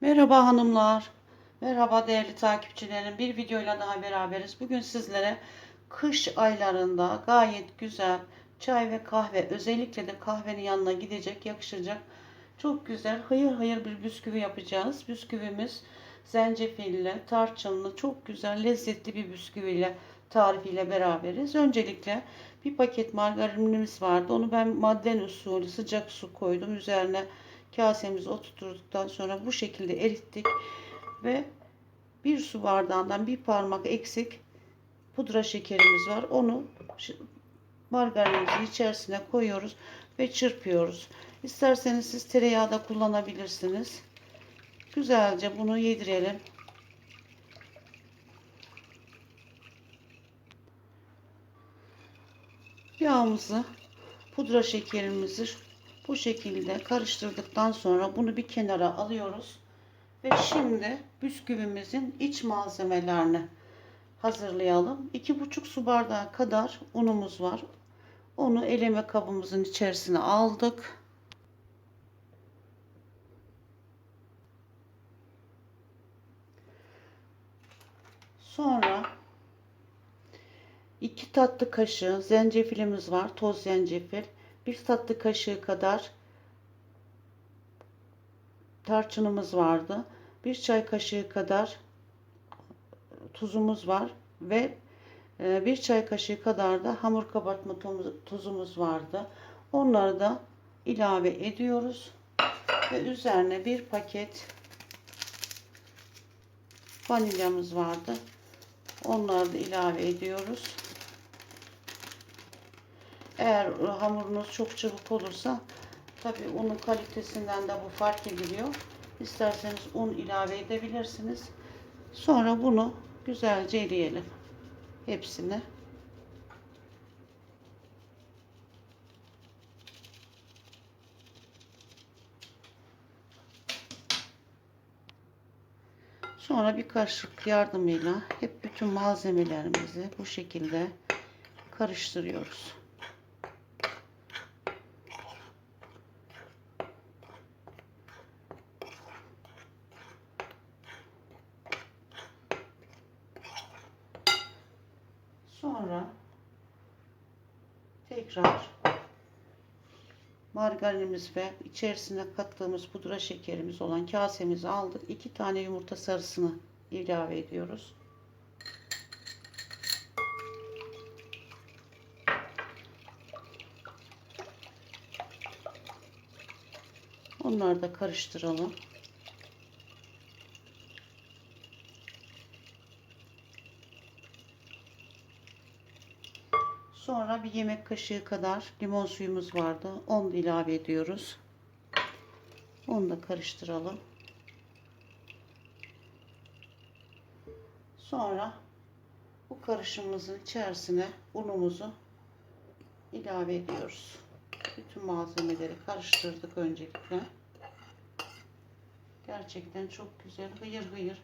Merhaba hanımlar. Merhaba değerli takipçilerim. Bir videoyla daha beraberiz. Bugün sizlere kış aylarında gayet güzel çay ve kahve özellikle de kahvenin yanına gidecek yakışacak çok güzel hayır hayır bir bisküvi yapacağız. Bisküvimiz zencefilli, tarçınlı çok güzel lezzetli bir bisküviyle tarifiyle beraberiz. Öncelikle bir paket margarinimiz vardı. Onu ben madden usulü sıcak su koydum. Üzerine kasemizi oturttuktan sonra bu şekilde erittik ve bir su bardağından bir parmak eksik pudra şekerimiz var. Onu margarinimizin içerisine koyuyoruz ve çırpıyoruz. İsterseniz siz tereyağı da kullanabilirsiniz. Güzelce bunu yedirelim. Yağımızı, pudra şekerimizi bu şekilde karıştırdıktan sonra bunu bir kenara alıyoruz. Ve şimdi bisküvimizin iç malzemelerini hazırlayalım. 2,5 su bardağı kadar unumuz var. Onu eleme kabımızın içerisine aldık. Sonra 2 tatlı kaşığı zencefilimiz var. Toz zencefil. 1 tatlı kaşığı kadar tarçınımız vardı. 1 çay kaşığı kadar tuzumuz var ve 1 çay kaşığı kadar da hamur kabartma tuzumuz vardı. Onları da ilave ediyoruz. Ve üzerine bir paket vanilyamız vardı. Onları da ilave ediyoruz. Eğer hamurunuz çok çabuk olursa tabi unun kalitesinden de bu fark ediliyor. İsterseniz un ilave edebilirsiniz. Sonra bunu güzelce eleyelim. Hepsini. Sonra bir kaşık yardımıyla hep bütün malzemelerimizi bu şekilde karıştırıyoruz. Sonra tekrar margarinimiz ve içerisine kattığımız pudra şekerimiz olan kasemizi aldık. İki tane yumurta sarısını ilave ediyoruz. Onları da karıştıralım. Sonra bir yemek kaşığı kadar limon suyumuz vardı. Onu da ilave ediyoruz. Onu da karıştıralım. Sonra bu karışımımızın içerisine unumuzu ilave ediyoruz. Bütün malzemeleri karıştırdık öncelikle. Gerçekten çok güzel hıyır hıyır.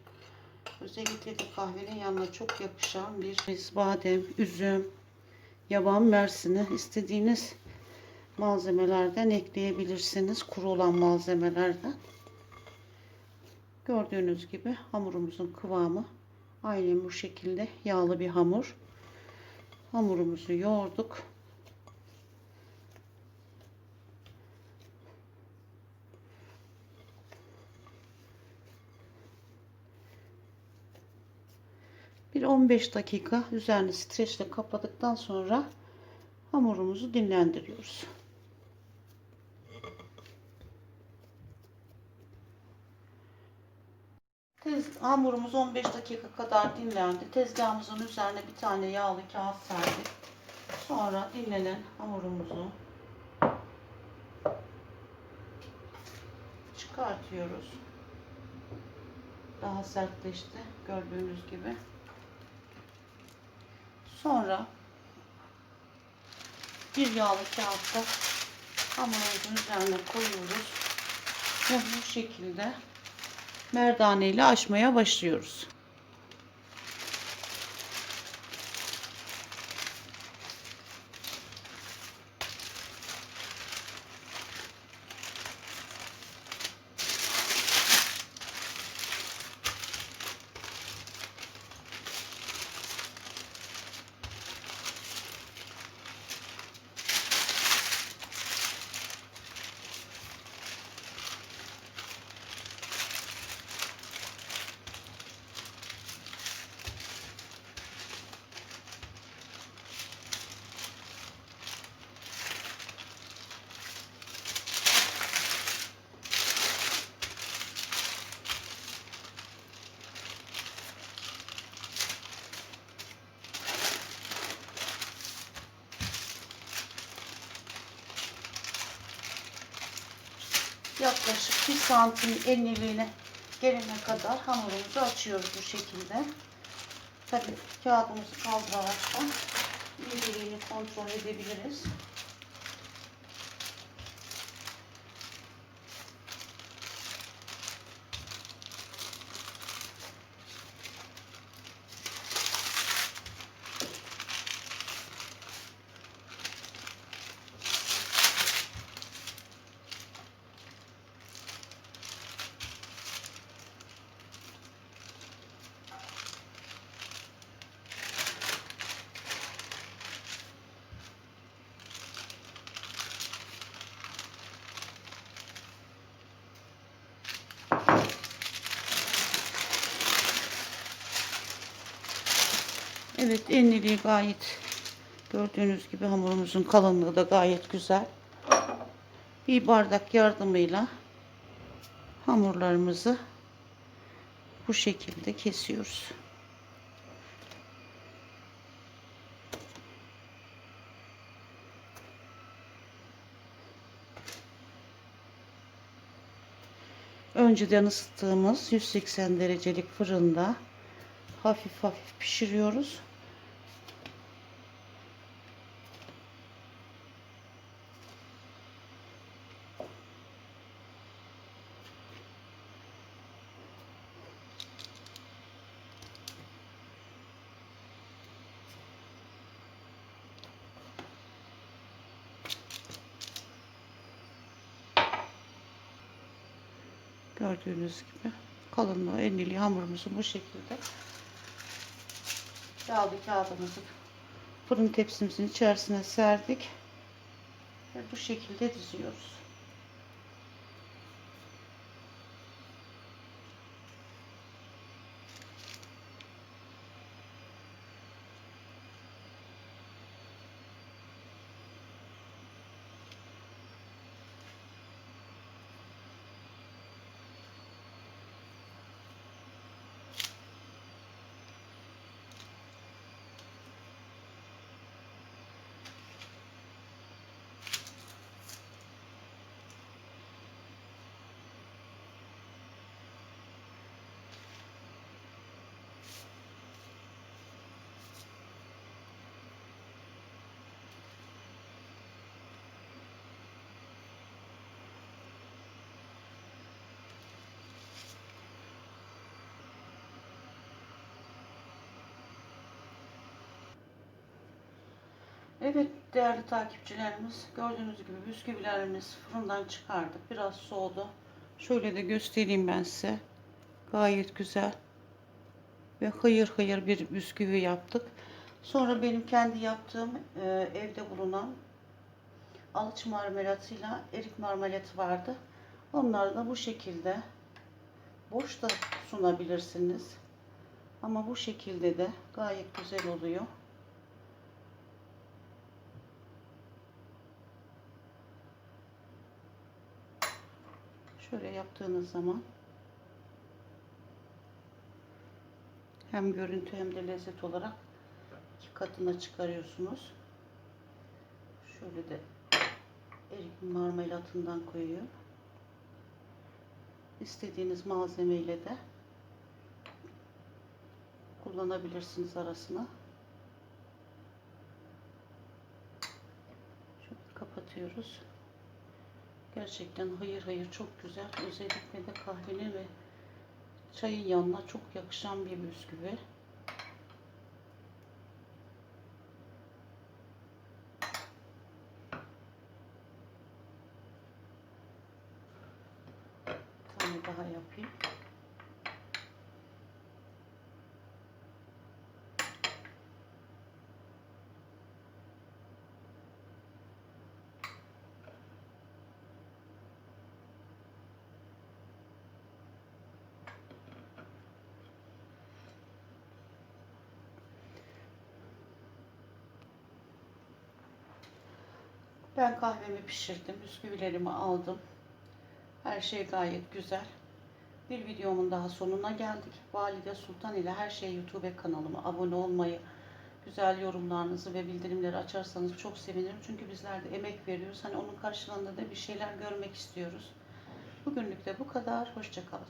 Özellikle de kahvenin yanına çok yakışan bir badem, üzüm, yaban mersini istediğiniz malzemelerden ekleyebilirsiniz. Kuru olan malzemelerden. Gördüğünüz gibi hamurumuzun kıvamı aynen bu şekilde yağlı bir hamur. Hamurumuzu yoğurduk. Bir 15 dakika üzerini streçle kapadıktan sonra hamurumuzu dinlendiriyoruz. Tez, hamurumuz 15 dakika kadar dinlendi. Tezgahımızın üzerine bir tane yağlı kağıt serdik. Sonra dinlenen hamurumuzu çıkartıyoruz. Daha sertleşti gördüğünüz gibi. Sonra bir yağlı kağıtta hamurumuzun üzerine koyuyoruz. Ve bu şekilde merdane ile açmaya başlıyoruz. Yaklaşık 1 santim enliliğine gelene kadar hamurumuzu açıyoruz bu şekilde. Tabi kağıdımızı kaldırarak da kontrol edebiliriz. Evet enliliği gayet gördüğünüz gibi hamurumuzun kalınlığı da gayet güzel. Bir bardak yardımıyla hamurlarımızı bu şekilde kesiyoruz. Önceden ısıttığımız 180 derecelik fırında hafif hafif pişiriyoruz. Gördüğünüz gibi kalınlığı enlili hamurumuzu bu şekilde yağlı kağıdımızı fırın tepsimizin içerisine serdik ve bu şekilde diziyoruz. Evet değerli takipçilerimiz gördüğünüz gibi bisküvilerimiz fırından çıkardık. Biraz soğudu. Şöyle de göstereyim ben size. Gayet güzel ve hıyır hıyır bir bisküvi yaptık. Sonra benim kendi yaptığım e, evde bulunan alıç marmelatıyla erik marmelatı vardı. Onları da bu şekilde boş da sunabilirsiniz. Ama bu şekilde de gayet güzel oluyor. Şöyle yaptığınız zaman hem görüntü hem de lezzet olarak iki katına çıkarıyorsunuz. Şöyle de erik marmelatından koyuyorum. İstediğiniz malzemeyle de kullanabilirsiniz arasına. Şöyle kapatıyoruz. Gerçekten hayır hayır çok güzel. Özellikle de kahvenin ve çayın yanına çok yakışan bir bisküvi. Bir tane daha yapayım. Ben kahvemi pişirdim, bisküvilerimi aldım. Her şey gayet güzel. Bir videomun daha sonuna geldik. Valide Sultan ile Her Şey YouTube kanalıma abone olmayı, güzel yorumlarınızı ve bildirimleri açarsanız çok sevinirim. Çünkü bizler de emek veriyoruz. Hani onun karşılığında da bir şeyler görmek istiyoruz. Bugünlük de bu kadar. Hoşçakalın.